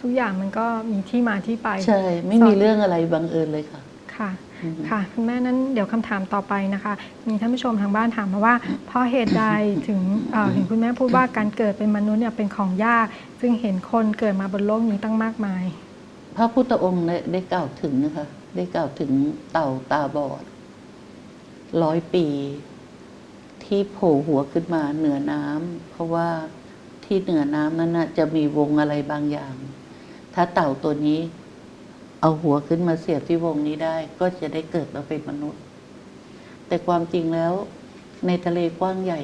ทุกอย่างมันก็มีที่มาที่ไปใช่ ไม่มีเรื่องอะไรบังเอิญเลยค่ะค่ะอืมค่ะคุณแม่นั้นเดี๋ยวคำถามต่อไปนะคะ มีท่านผู้ชมทางบ้านถามมาว่า เพราะเหตุใดถึงเอ่อเห็นคุณแม่พูดว่าการเกิดเป็นมนุษย์เนี่ยเป็นของยาก ซึ่งเห็นคนเกิดมาบนโลกนี้ตั้งมากมาย พระพุทธองค์ได้ได้กล่าวถึงนะคะ ได้กล่าวถึงเต่าตาบอดร้อยปี ที่โผล่หัวขึ้นมาเหนือน้ำเพราะว่า ที่เหนือน้ำนั้นนะจะมีวงอะไรบางอย่าง ถ้าเต่าตัวนี้ เอาหัวขึ้นมาเสียบที่วงนี้ได้ ก็จะได้เกิดมาเป็นมนุษย์ แต่ความจริงแล้ว ในทะเลกว้างใหญ่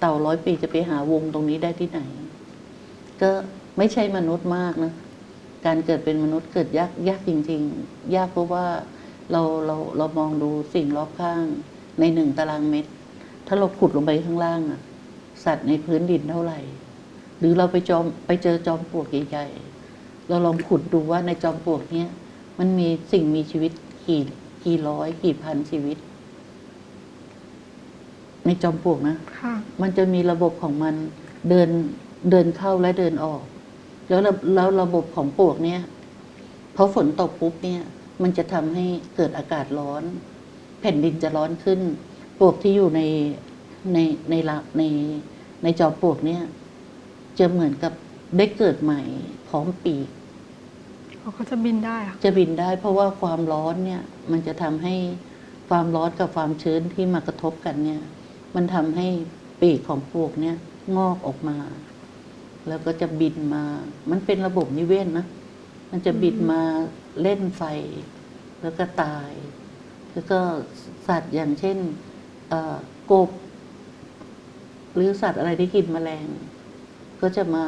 เต่าร้อยปีจะไปหาวงตรงนี้ได้ที่ไหน ก็ไม่ใช่มนุษย์มากนะการเกิดเป็นมนุษย์เกิดยากยากจริง ๆ ยากเพราะว่าเราเราเรามองดูสิ่งรอบข้าง ในหนึ่งตารางเมตร ถ้าเราขุดลงไปข้างล่างอะสัตว์ในพื้นดินเท่าไหร่ หรือเราไปจอมไปเจอจอมปลวกใหญ่ๆเราลองขุดดูว่าในจอมปลวกเนี้ยมันมีสิ่งมีชีวิตกี่กี่ร้อยกี่พันชีวิต ในจอมปลวกนะค่ะมันจะมีระบบของมันเดินเดินเข้าและเดินออก แล้วระแล้วระบบของปลวกเนี่ยพอฝนตกปุ๊บเนี่ย มันจะทำให้เกิดอากาศร้อน แผ่นดินจะร้อนขึ้น ปลวกที่อยู่ในในในละในในจอมปลวกเนี่ย จะเหมือนกับได้เกิดใหม่พร้อมปีกเขาก็จะบินได้อะจะบินได้เพราะว่าความร้อนเนี่ย มันจะทำให้ความร้อนกับความชื้นที่มากระทบกันเนี่ย มันทำให้ปีกของปลวกเนี่ยงอกออกมา แล้วก็จะบินมา มันเป็นระบบนิเวศนะมันจะบินมาเล่นไฟ แล้วก็ตาย แล้วก็สัตว์อย่างเช่นเอ่อกบ หรือสัตว์อะไรที่กินแมลง ก็จะมา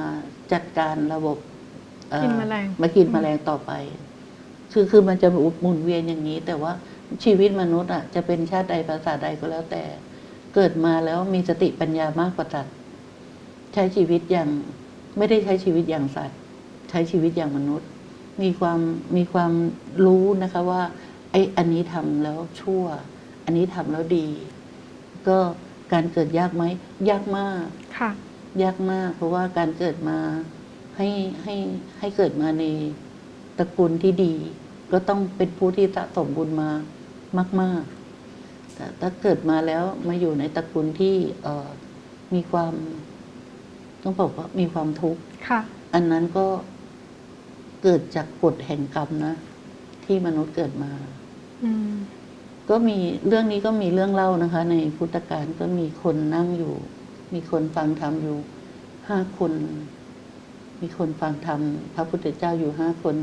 จัดการระบบเอ่อกินแมลง มากินแมลงต่อไป คือคือมันจะหมุนเวียนอย่างนี้ แต่ว่าชีวิตมนุษย์อะจะเป็นชาติใดภาษาใดก็แล้วแต่ เกิดมาแล้วมีสติปัญญามากกว่าสัตว์ใช้ชีวิตอย่างไม่ได้ใช้ชีวิตอย่างสัตว์ ใช้ชีวิตอย่างมนุษย์ มีความมีความรู้นะคะว่าไอ้อันนี้ทำแล้วชั่ว อันนี้ทำแล้วดี ก็การเกิดยากไหมยากมาก ค่ะ ยากมาก เพราะว่าการเกิดมาให้ให้ให้เกิดมาในตระกูลที่ดี ก็ต้องเป็นผู้ที่สะสมบุญมามาก ๆ แต่ถ้าเกิดมาแล้วมาอยู่ในตระกูลที่เอ่อมีความ ต้องบอกว่ามีความทุกข์ค่ะอันนั้นก็เกิดจากกฎแห่งกรรมนะ ที่มนุษย์เกิดมาอืมก็มีเรื่องนี้ก็มีเรื่องเล่านะคะ ในพุทธการก็มีคนนั่งอยู่ มีคนฟังธรรมอยู่ห้าคน มีคนฟังธรรมพระพุทธเจ้าอยู่ห้าคน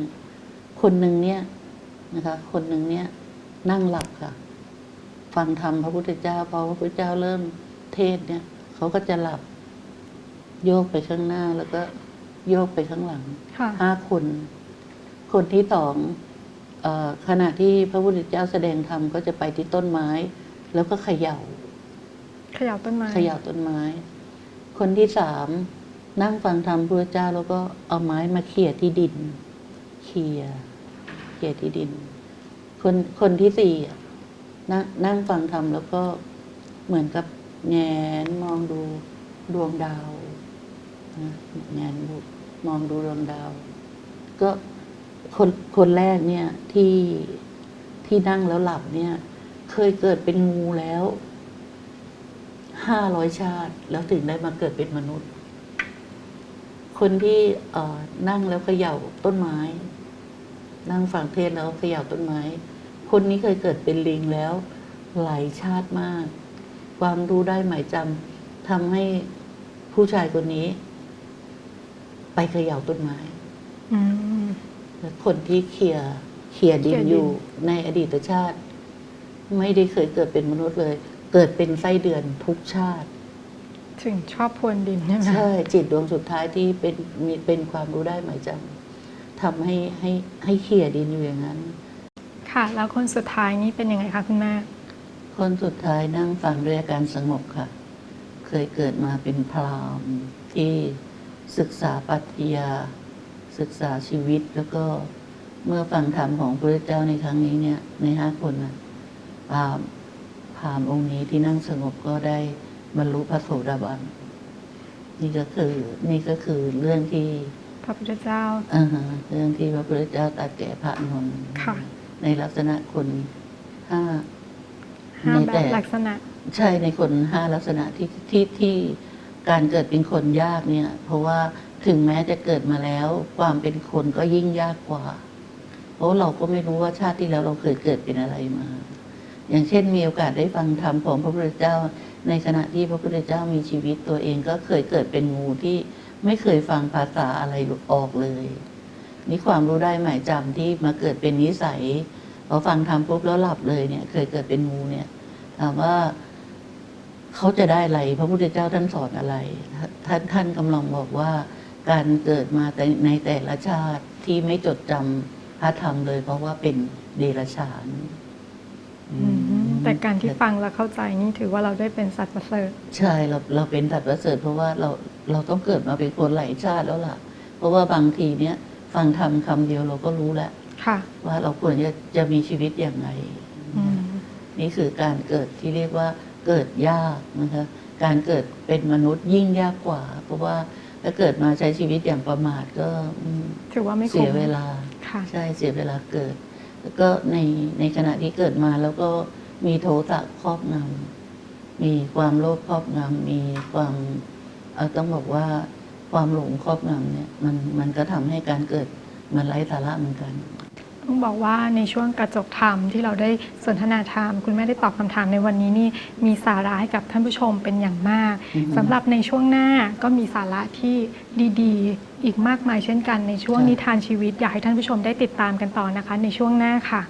คนหนึ่งเนี่ยนะคะ คนหนึ่งเนี่ย นั่งหลับค่ะ ฟังธรรมพระพุทธเจ้าพอพระพุทธเจ้าเริ่มเทศน์เนี่ย เขาก็จะหลับ โยกไปข้างหน้าแล้วก็โยกไปข้างหลังค่ะห้าคน คนที่สองเออขณะที่พระพุทธเจ้าแสดงธรรมก็จะไปที่ต้นไม้ แล้วก็เขย่าเขย่าต้นไม้เขย่าต้นไม้ คนที่สามนั่งฟังธรรมพระเจ้าแล้วก็เอาไม้มาเขี่ยที่ดิน เขี่ยเขี่ยที่ดิน คนคนที่สี่นั่งนั่งฟังธรรมแล้วก็เหมือนกับแงนมองดูดวงดาวนะแงนมองดูดวงดาว ก็คนคนแรกเนี่ยที่ที่นั่งแล้วหลับเนี่ย เคยเกิดเป็นงูแล้ว ห้าร้อยชาติ แล้วถึงได้มาเกิดเป็นมนุษย์ คนที่นั่งแล้วเขย่าต้นไม้ นั่งฟังเทศน์แล้วเขย่าต้นไม้ คนนี้เคยเกิดเป็นลิงแล้วหลายชาติมาก ความรู้ได้หมายจำทำให้ผู้ชายคนนี้ ไปเขย่าต้นไม้และคนที่เขี่ยเขียดินเขี่ยดินอยู่ในอดีตชาติ ไม่ได้เคยเกิดเป็นมนุษย์เลย เกิดเป็นไส้เดือนทุกชาติ ถึงชอบพรวนดินใช่ไหมใช่ จิตดวงสุดท้ายที่เป็นมีเป็นความรู้ได้หมายจำทำให้ให้ให้เขี่ยดินอยู่อย่างนั้น ค่ะ แล้วคนสุดท้ายนี่เป็นยังไงคะคุณแม่ คนสุดท้ายนั่งฟังด้วยอาการสงบค่ะ เคยเกิดมาเป็นพราหมณ์ที่ศึกษาปรัชญาศึกษาชีวิตแล้วก็เมื่อฟังธรรมของพระเจ้าในครั้งนี้เนี่ยในห้าคนนะพราหมณ์ พราหมณ์องค์นี้ที่นั่งสงบก็ได้บรรลุพระโสดาบัน นี่ก็คือ นี่ก็คือเรื่องที่พระพุทธเจ้าอ่าฮะเรื่องที่พระพุทธเจ้าตรัสแก่พระนนท์ค่ะในลักษณะคนห้าห้าในแบแต่บลักษณะ ใช่ในคนห้าลักษณะที่ที่ที่การเกิดเป็นคนยากเนี่ย เพราะว่าถึงแม้จะเกิดมาแล้ว ความเป็นคนก็ยิ่งยากกว่า เพราะเราก็ไม่รู้ว่าชาติที่แล้วเราเคยเกิดเป็นอะไรมา อย่างเช่นมีโอกาสได้ฟังธรรมของพระพุทธเจ้า ในขณะที่พระพุทธเจ้ามีชีวิตตัวเองก็เคยเกิดเป็นงูที่ไม่เคยฟังภาษาอะไรออกเลยนี่ความรู้ได้หมายจำที่มาเกิดเป็นนิสัยพอฟังธรรมปุ๊บแล้วหลับเลยเนี่ย เคยเกิดเป็นงูเนี่ยถามว่าเขาจะได้อะไร พระพุทธเจ้าท่านสอนอะไร ท่านท่านกำลังบอกว่า การเกิดมาแต่ในแต่ละชาติที่ไม่จดจำพระธรรมเลย เพราะว่าเป็นเดรัจฉาน แต่การที่ฟังแล้วเข้าใจนี่ถือว่าเราได้เป็นสัตว์ประเสริฐใช่เราเราเป็นสัตว์ประเสริฐเพราะว่าเราเราต้องเกิดมาเป็นคนหลายชาติแล้วล่ะ เพราะว่าบางทีเนี้ยฟังธรรมคำเดียวเราก็รู้แล้วค่ะว่าเราควรจะจะมีชีวิตอย่างไรอืมนี่คือการเกิดที่เรียกว่าเกิดยากนะคะการเกิดเป็นมนุษย์ยิ่งยากกว่า เพราะว่าถ้าเกิดมาใช้ชีวิตอย่างประมาทก็อืมถือว่าไม่คุ้มเสียเวลาค่ะใช่เสียเวลาเกิดแล้ว ก็ในในขณะที่เกิดมาแล้วก็มีโทสะครอบงำมีความโลภครอบงำมีความเออต้องบอกว่าความหลงครอบงำเนี่ยมันมันก็ทำให้การเกิดมันไร้สาระเหมือนกัน ต้องบอกว่าในช่วงกระจกธรรมที่เราได้สนทนาธรรม คุณแม่ได้ตอบคำถามในวันนี้นี่มีสาระให้กับท่านผู้ชมเป็นอย่างมากอือฮึสำหรับในช่วงหน้าก็มีสาระที่ดีๆ อีกมากมายเช่นกันในช่วงใช่นิทานชีวิตอยากให้ท่านผู้ชมได้ติดตามกันต่อนะคะ ในช่วงหน้าค่ะ